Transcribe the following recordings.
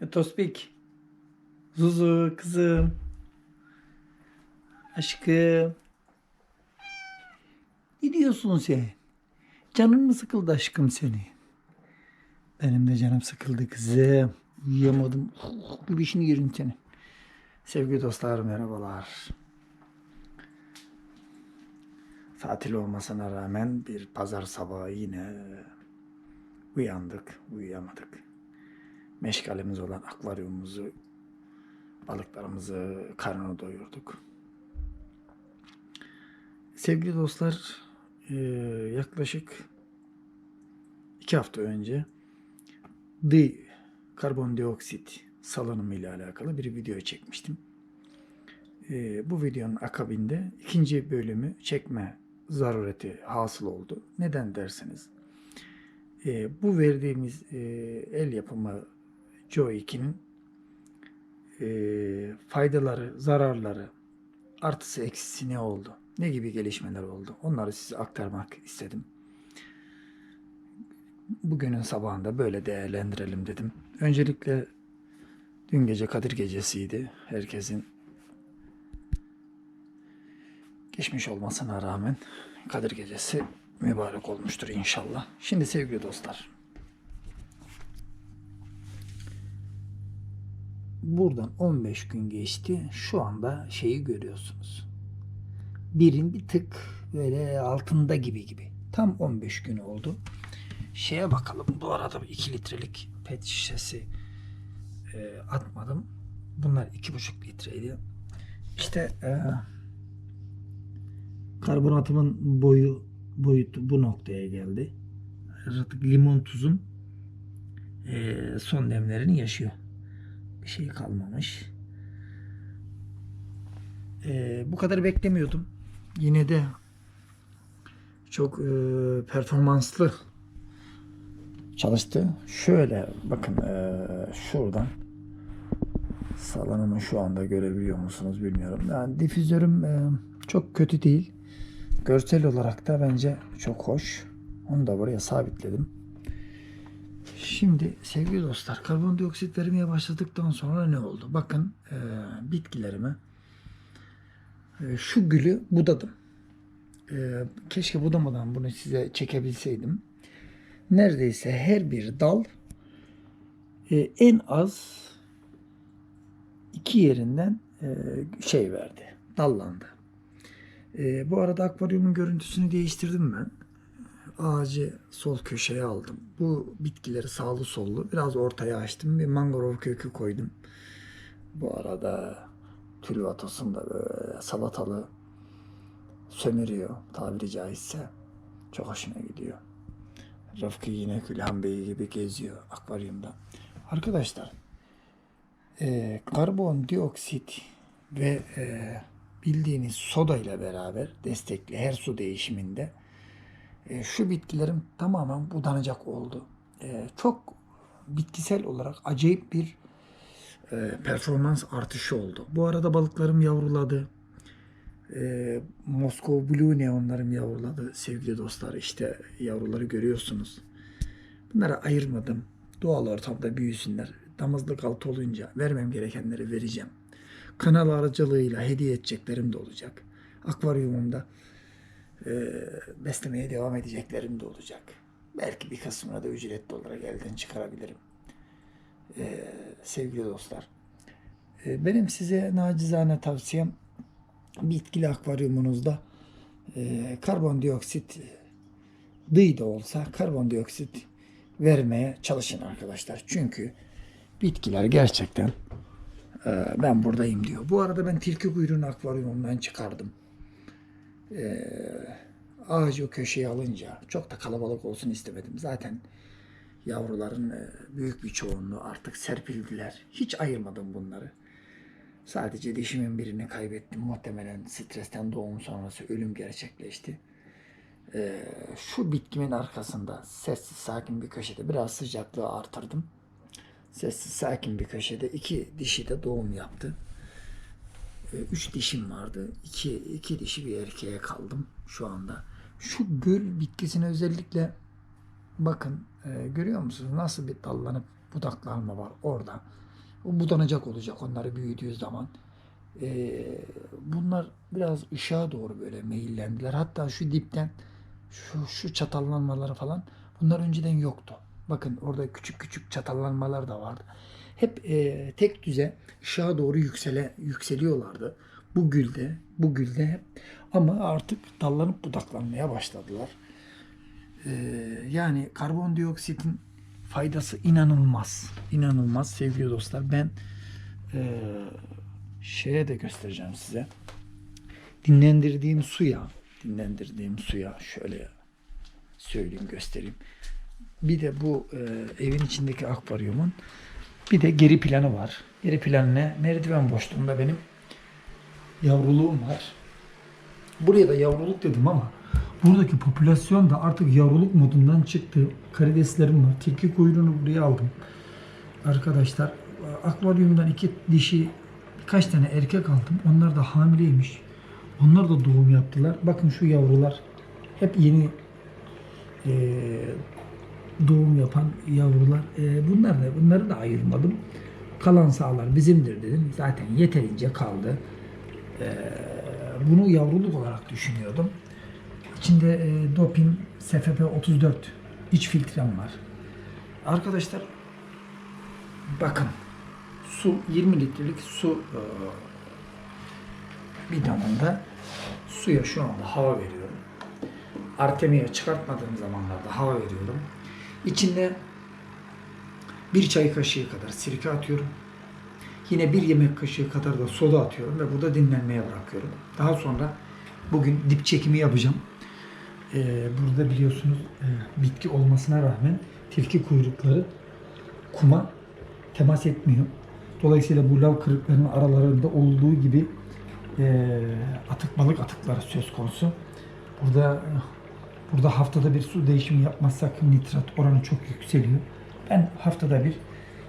E, Tospik. Zuzu kızım. Aşkım. Ne diyorsun sen? Canın mı sıkıldı aşkım seni? Benim de canım sıkıldı kızım. Uyuyamadım. Bir işini yerin senin. Sevgili dostlar merhabalar. Tatil olmasına rağmen bir pazar sabahı yine uyandık, uyuyamadık. Meşgalemiz olan akvaryumumuzu, balıklarımızı karnını doyurduk. Sevgili dostlar, eee, yaklaşık iki hafta önce D karbondioksit salınımı ile alakalı bir video çekmiştim. Eee, bu videonun akabinde ikinci bölümü çekme zarureti hasıl oldu. Neden derseniz, eee, bu verdiğimiz el yapımı Joe 2'nin eee, faydaları, zararları, artısı eksisi ne oldu? Ne gibi gelişmeler oldu? Onları size aktarmak istedim. Bugünün sabahında böyle değerlendirelim dedim. Öncelikle dün gece Kadir gecesiydi. Herkesin geçmiş olmasına rağmen Kadir gecesi mübarek olmuştur inşallah. Şimdi sevgili dostlar. Buradan 15 gün geçti. Şu anda şeyi görüyorsunuz. Birin bir tık böyle altında gibi gibi. Tam 15 gün oldu. Şeye bakalım. Bu arada 2 litrelik pet şişesi e, atmadım. Bunlar 2,5 litreydi. İşte e, karbonatımın boyu boyutu bu noktaya geldi. Artık limon tuzum e, son demlerini yaşıyor. Şey kalmamış. E, bu kadar beklemiyordum. Yine de çok e, performanslı çalıştı. Şöyle bakın e, şuradan salonumu şu anda görebiliyor musunuz bilmiyorum. Yani difüzörüm e, çok kötü değil. Görsel olarak da bence çok hoş. Onu da buraya sabitledim. Şimdi sevgili dostlar karbondioksit vermeye başladıktan sonra ne oldu? Bakın e, bitkilerime e, şu gülü budadım. E, keşke budamadan bunu size çekebilseydim. Neredeyse her bir dal e, en az iki yerinden e, şey verdi. Dallandı. E, bu arada akvaryumun görüntüsünü değiştirdim ben. Ağacı sol köşeye aldım. Bu bitkileri sağlı sollu biraz ortaya açtım. Bir mangrove kökü koydum. Bu arada tülvatosunda böyle salatalı sömürüyor tabiri caizse. Çok hoşuma gidiyor. Rıfkı yine Külhan Bey gibi geziyor akvaryumda. Arkadaşlar e, karbondioksit ve e, bildiğiniz soda ile beraber destekli her su değişiminde e, şu bitkilerim tamamen budanacak oldu. E, çok bitkisel olarak acayip bir e, performans artışı oldu. Bu arada balıklarım yavruladı. E, Moskova Blue Neonlarım yavruladı sevgili dostlar. İşte yavruları görüyorsunuz. Bunları ayırmadım. Doğal ortamda büyüsünler. Damızlık altı olunca vermem gerekenleri vereceğim. Kanal aracılığıyla hediye edeceklerim de olacak. Akvaryumumda e, beslemeye devam edeceklerim de olacak. Belki bir kısmına da ücretli olarak elden çıkarabilirim. E, sevgili dostlar. E, benim size nacizane tavsiyem bitkili akvaryumunuzda e, karbondioksit dıy da olsa karbondioksit vermeye çalışın arkadaşlar. Çünkü bitkiler gerçekten e, ben buradayım diyor. Bu arada ben tilki kuyruğunu akvaryumumdan çıkardım. E, ağacı o köşeye alınca çok da kalabalık olsun istemedim. Zaten yavruların e, büyük bir çoğunluğu artık serpildiler. Hiç ayırmadım bunları. Sadece dişimin birini kaybettim. Muhtemelen stresten doğum sonrası ölüm gerçekleşti. Ee, şu bitkimin arkasında sessiz sakin bir köşede biraz sıcaklığı artırdım. Sessiz sakin bir köşede iki dişi de doğum yaptı. Ee, üç dişim vardı. İki, iki dişi bir erkeğe kaldım şu anda. Şu gül bitkisine özellikle bakın e, görüyor musunuz nasıl bir dallanıp budaklanma var orada. O budanacak olacak onları büyüdüğü zaman. Ee, bunlar biraz ışığa doğru böyle meyillendiler. Hatta şu dipten şu, şu çatallanmaları falan bunlar önceden yoktu. Bakın orada küçük küçük çatallanmalar da vardı. Hep e, tek düze ışığa doğru yüksele yükseliyorlardı. Bu gülde, bu gülde hep ama artık dallanıp budaklanmaya başladılar. Ee, yani karbondioksitin faydası inanılmaz. İnanılmaz sevgili dostlar. Ben e, şeye de göstereceğim size. Dinlendirdiğim suya, dinlendirdiğim suya şöyle söyleyeyim göstereyim. Bir de bu e, evin içindeki akvaryumun bir de geri planı var. Geri planı ne? Merdiven boşluğunda benim yavruluğum var. Buraya da yavruluk dedim ama buradaki popülasyon da artık yavruluk modundan çıktı. Karideslerim var. Tilki kuyruğunu buraya aldım. Arkadaşlar akvaryumdan iki dişi birkaç tane erkek aldım. Onlar da hamileymiş. Onlar da doğum yaptılar. Bakın şu yavrular hep yeni eee, doğum yapan yavrular. Eee, bunlar da bunları da ayırmadım. Kalan sağlar bizimdir dedim. Zaten yeterince kaldı. Eee, bunu yavruluk olarak düşünüyordum. İçinde e, doping SFP 34 iç filtrem var. Arkadaşlar bakın su 20 litrelik su e, bidonunda suya şu anda hava veriyorum. Artemiye çıkartmadığım zamanlarda hava veriyorum. İçinde bir çay kaşığı kadar sirke atıyorum. Yine bir yemek kaşığı kadar da soda atıyorum ve burada dinlenmeye bırakıyorum. Daha sonra bugün dip çekimi yapacağım. Ee, burada biliyorsunuz e, bitki olmasına rağmen tilki kuyrukları kuma temas etmiyor. Dolayısıyla bu lav kırıklarının aralarında olduğu gibi e, atık balık atıkları söz konusu. Burada burada haftada bir su değişimi yapmazsak nitrat oranı çok yükseliyor. Ben haftada bir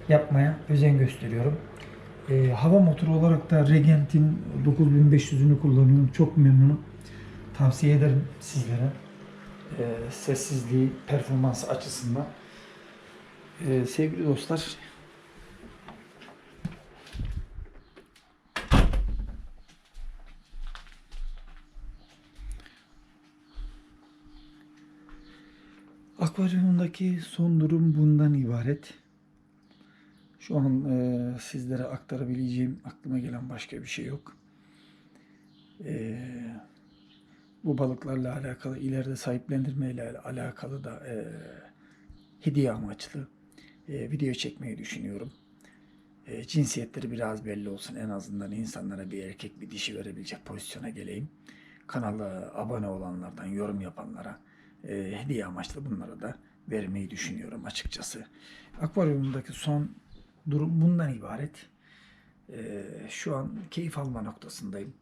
yapmaya özen gösteriyorum. E, hava motoru olarak da Regent'in 9500'ünü kullanıyorum. Çok memnunum. Tavsiye ederim sizlere. E, sessizliği, performansı açısından. E, sevgili dostlar, akvaryumundaki son durum bundan ibaret. Şu an e, sizlere aktarabileceğim aklıma gelen başka bir şey yok. E, bu balıklarla alakalı ileride sahiplendirmeyle alakalı da e, hediye amaçlı e, video çekmeyi düşünüyorum. E, cinsiyetleri biraz belli olsun en azından insanlara bir erkek bir dişi verebilecek pozisyona geleyim. Kanala abone olanlardan yorum yapanlara e, hediye amaçlı bunlara da vermeyi düşünüyorum açıkçası. Akvaryumdaki son durum bundan ibaret. Ee, şu an keyif alma noktasındayım.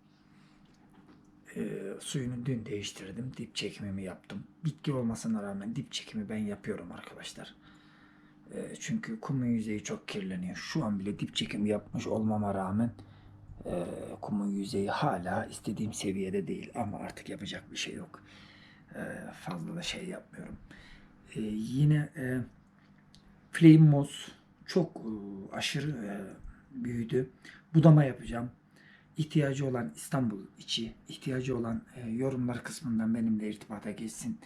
Ee, suyunu dün değiştirdim. Dip çekimimi yaptım. Bitki olmasına rağmen dip çekimi ben yapıyorum arkadaşlar. Ee, çünkü kumun yüzeyi çok kirleniyor. Şu an bile dip çekimi yapmış olmama rağmen e, kumun yüzeyi hala istediğim seviyede değil. Ama artık yapacak bir şey yok. Ee, fazla da şey yapmıyorum. Ee, yine e, Flame Moss çok e, aşırı e, büyüdü. Budama yapacağım. İhtiyacı olan İstanbul içi, ihtiyacı olan yorumlar kısmından benimle irtibata geçsin.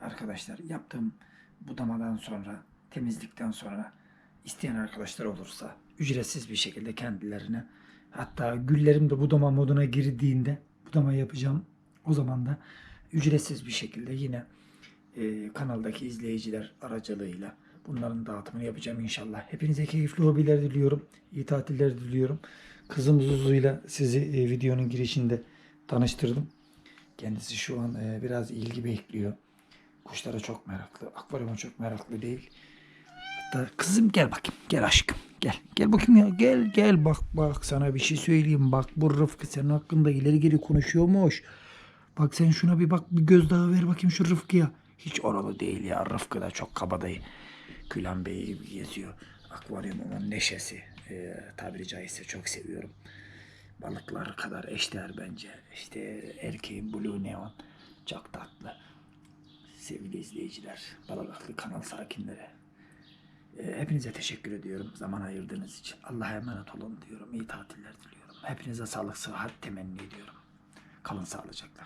Arkadaşlar yaptığım budamadan sonra, temizlikten sonra isteyen arkadaşlar olursa ücretsiz bir şekilde kendilerine hatta güllerim de budama moduna girdiğinde budama yapacağım. O zaman da ücretsiz bir şekilde yine e, kanaldaki izleyiciler aracılığıyla bunların dağıtımını yapacağım inşallah. Hepinize keyifli hobiler diliyorum. İyi tatiller diliyorum. Kızım Zuzu'yla sizi e, videonun girişinde tanıştırdım. Kendisi şu an e, biraz ilgi bekliyor. Kuşlara çok meraklı. Akvaryuma çok meraklı değil. Hatta kızım gel bakayım. Gel aşkım. Gel. Gel bakayım ya. Gel gel bak bak sana bir şey söyleyeyim. Bak bu Rıfkı senin hakkında ileri geri konuşuyormuş. Bak sen şuna bir bak bir gözdağı ver bakayım şu Rıfkı'ya. Hiç oralı değil ya. Rıfkı da çok kabadayı. Gülen Bey gibi geziyor. Akvaryumumun neşesi. E, tabiri caizse çok seviyorum. Balıklar kadar eşdeğer bence. İşte erkeğin Blue Neon. Çok tatlı. Sevgili izleyiciler. Balıklı kanal sakinleri. E, hepinize teşekkür ediyorum zaman ayırdığınız için. Allah'a emanet olun diyorum. İyi tatiller diliyorum. Hepinize sağlık, sıhhat temenni ediyorum. Kalın sağlıcakla.